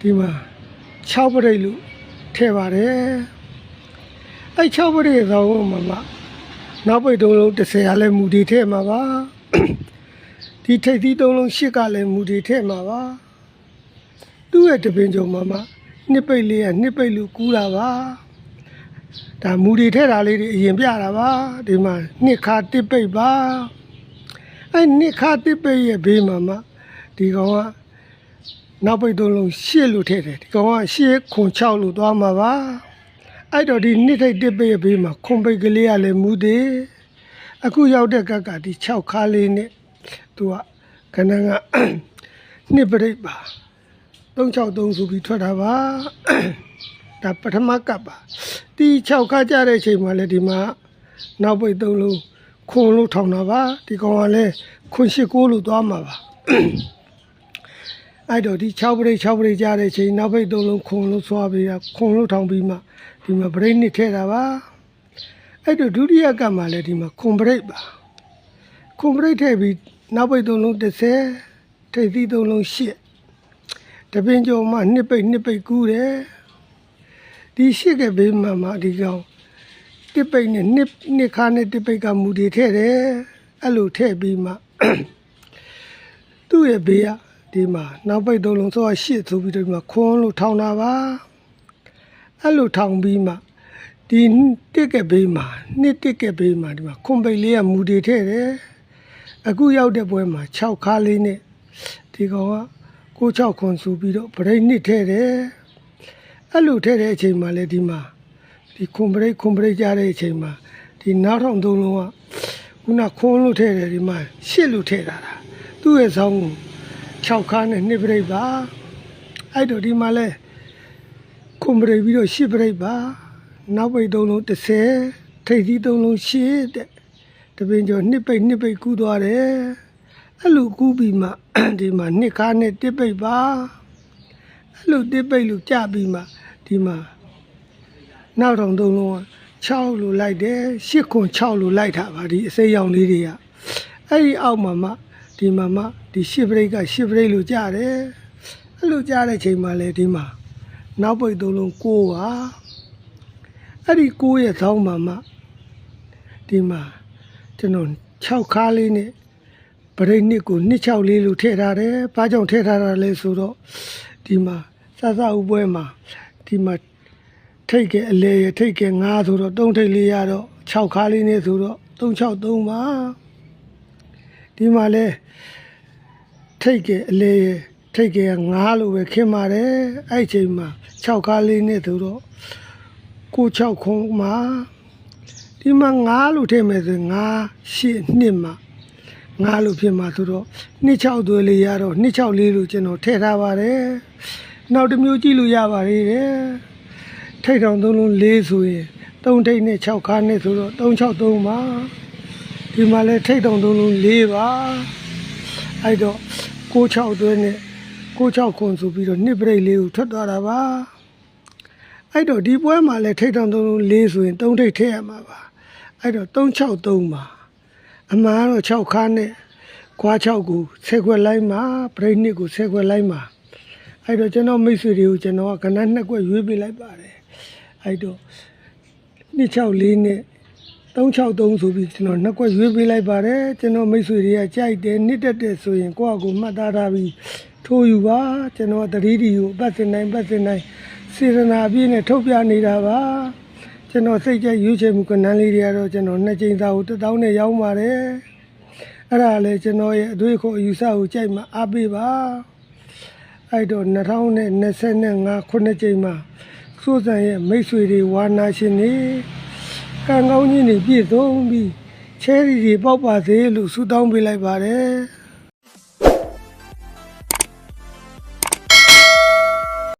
ဒီမှာ6ပရိတ်လို့ထည့်ပါတယ်အဲ့6ပရိတ်သောမှာမှာနောက်ပိတ်တုံးလုံး30ကလည်းမူဒီထည့်မှာပါဒီထိပ်သီးတုံးလုံး8ကလည်းမူဒီထည့်မှာပါသူ့ရဲ့တပင်ကြုံမှာမှာနှစ်ပိတ်လေးကနှစ်ပိတ်လို့ကူးတာပါဒါမူဒီထည့်တာလေးတွေအရင်ပြတာပါဒီမှာနှစ်ခါတစ်ပိတ်ပါအဲ့နှစ်ခါတစ်ပိတ်ရဲ့ဘေးမှာမှာဒီကောင်က နောက်ပိတ်သုံးလုံးရှစ်လို့ထည့်တယ်ဒီကောင်ကရှစ်ခွန်6လို့သွားမှာပါအဲ့တော့ဒီနှစ်ထိတ်တစ်ပိတ်ဘေးမှာခွန်ပိတ်ကလေးကလည်းမူသေးအခုရောက်တဲ့ကက်ကဒီ6ခါလေးနဲ့သူကခဏကနှစ်ပရိတ်ပါ363ဆိုပြီးထွက်တာပါဒါပထမကပ်ပါဒီ6ခါကြတဲ့အချိန်မှာလည်းဒီမှာနောက်ပိတ်သုံးလုံးခွန်လို့ထောင်တာပါဒီကောင်ကလည်းခွန်8 9လို့သွားမှာပါ အဲ့တော့ဒီ6ပရိတ်6ပရိတ်ကြားတဲ့ချိန်နောက်ပိတ်သုံးလုံးခုံလို့ဆွားပြီးတာခုံလို့ထောင်ပြီးမှဒီမှာပရိတ်နှစ်ထဲတာပါအဲ့တော့ဒုတိယကပ်မှာလည်းဒီမှာခုံပရိတ်ပါခုံပရိတ်ထည့်ပြီးနောက်ပိတ်သုံးလုံး30ထိပ်သီးသုံးလုံး8တပင်ကျော်မှနှစ်ပိတ်နှစ်ပိတ်ကူးတယ်ဒီရှစ်ကဘေးမှာမှဒီကောင်တစ်ပိတ်နဲ့နှစ်နှစ်ခါနဲ့တစ်ပိတ်ကမူတွေထည့်တယ်အဲ့လိုထည့်ပြီးမှသူ့ရဲ့ဘေးက ဒီမှာနောက်ပိတ်သုံးလုံးဆိုတော့ရှစ်ဆိုပြီးတော့ဒီမှာခွန်းလို့ထောင်တာပါအဲ့လိုထောင်ပြီးမှဒီတစ်ကဘေးမှာနှစ်တစ်ကဘေးမှာဒီမှာခွန်ပိတ်လေးကမူတွေထည့်တယ်အခုရောက်တဲ့ပွဲမှာ6ခါလေးနဲ့ဒီကောင်ကကို6ခွန်ဆိုပြီးတော့ဗရိတ်နှစ်ထည့်တယ်အဲ့လိုထည့်တဲ့အချိန်မှာလေဒီမှာဒီခွန်ပရိတ်ခွန်ပရိတ်ကြတဲ့အချိန်မှာဒီနောက်ထောင်သုံးလုံးကခုနခွန်းလို့ထည့်တယ်ဒီမှာရှစ်လို့ထည့်တာလားသူ့ရဲ့ဆောင်းကို 6ခါနဲ့နှစ်ပရိတ်ပါအဲ့တော့ဒီမှာလဲကွန်ပရိတ်ပြီးတော့10ပရိတ်ပါနောက်ပိတ်သုံးလုံး30ထိပ်သီးသုံးလုံး10တဲ့တပင်ကျော်နှစ်ပိတ်နှစ်ပိတ်ကူးသွားတယ်အဲ့လိုကူးပြီးမှဒီမှာနှစ်ခါနဲ့တစ်ပိတ်ပါအဲ့လိုတစ်ပိတ်လို့ကြပြီးမှဒီမှာနောက်တော့သုံးလုံးက6လို့လိုက်တယ်8ခွန်6လို့လိုက်တာပါဒီအစိမ်းရောင်လေးတွေကအဲ့ဒီအောက်မှာမှ ဒီမှာမှဒီရှစ်ပရိတ်ကရှစ်ပရိတ်လို့ကြားတယ်အဲ့လိုကြားတဲ့ချိန်မှာလေဒီမှာနောက်ပိတ်သုံးလုံး6ပါအဲ့ဒီ6ရဲ့သောင်းမှာမှဒီမှာကျွန်တော်6ခါလေးနဲ့ပရိတ်နှစ်ကိုနှစ်6လေးလို့ထည့်ထားတယ်ဘာကြောင့်ထည့်ထားတာလဲဆိုတော့ဒီမှာစစဥပွဲမှာဒီမှာထိတ်ကအလေရထိတ်က9ဆိုတော့3ထိတ်လေးရတော့6ခါလေးနဲ့ဆိုတော့363ပါ ဒီမှာလဲထိတ်ကအလေရထိတ်က9လို့ပဲခင်းပါတယ်အဲ့ဒီချိန်မှာ6ခါလေးနဲ့ဆိုတော့ကို6ခုံးမှာဒီမှာ9လို့ထည့်မယ်ဆို9 8နှစ်မှာ9လို့ဖြစ်မှာဆိုတော့နှစ်6သွေးလေးရတော့နှစ်6လေးလို့ကျွန်တော်ထည့်ထားပါတယ်နောက်တစ်မျိုးကြည့်လို့ရပါသေးတယ်ထိတ်တောင်သုံးလုံး၄ဆိုရင်3ထိတ်နဲ့6ခါနဲ့ဆိုတော့363ပါ ဒီမှာလဲထိတ်တောင်သုံးလုံး၄ပါအဲ့တော့96သွဲနဲ့96ခွန်ဆိုပြီးတော့နှစ်ပရိတ်လေးကိုထွက်သွားတာပါအဲ့တော့ဒီပွဲမှာလဲထိတ်တောင်သုံးလုံး၄ဆိုရင်3ထိတ်ထည့်ရမှာပါအဲ့တော့363ပါအမှန်ကတော့6ခါနဲ့ခွာ6ကိုဆက်ခွက်လိုက်မှာပရိတ်နှစ်ကိုဆက်ခွက်လိုက်မှာအဲ့တော့ကျွန်တော်မိတ်ဆွေတွေကိုကျွန်တော်ကကနန်းနှစ်ခွက်ရွေးပေးလိုက်ပါတယ်အဲ့တော့264နဲ့ 363ဆိုပြီးကျွန်တော်နှစ်ကွက်ရွေးပေးလိုက်ပါတယ်ကျွန်တော်မိတ်ဆွေတွေကကြိုက်တယ်နှစ်တက်တယ်ဆိုရင်ကိုယ့်အကူမှတ်သားထားပြီးထိုးယူပါကျွန်တော်တတိတီကိုပတ်စင်တိုင်းပတ်စင်တိုင်းစေရနာပြည့်နဲ့ထုတ်ပြနေတာပါကျွန်တော်စိတ်ကြိုက်ရွေးချယ်မှုကဏ္ဍလေးတွေကတော့ကျွန်တော်နှစ်ကြိမ်သာကိုတစ်တောင်းနဲ့ရောင်းပါတယ်အဲ့ဒါလည်းကျွန်တော်ရဲ့အတွေ့အခေါ်အယူဆကိုကြိုက်မှအားပေးပါအဲ့တော့2025ခုနှစ်ကြိမ်မှာစိုးစံရဲ့မိတ်ဆွေတွေဝါနာရှင်တွေ ကံကောင်းကြီးတွေပြည့်စုံပြီးချဲရီတွေပေါက်ပါစေလို့ဆုတောင်းပေးလိုက်ပါတယ်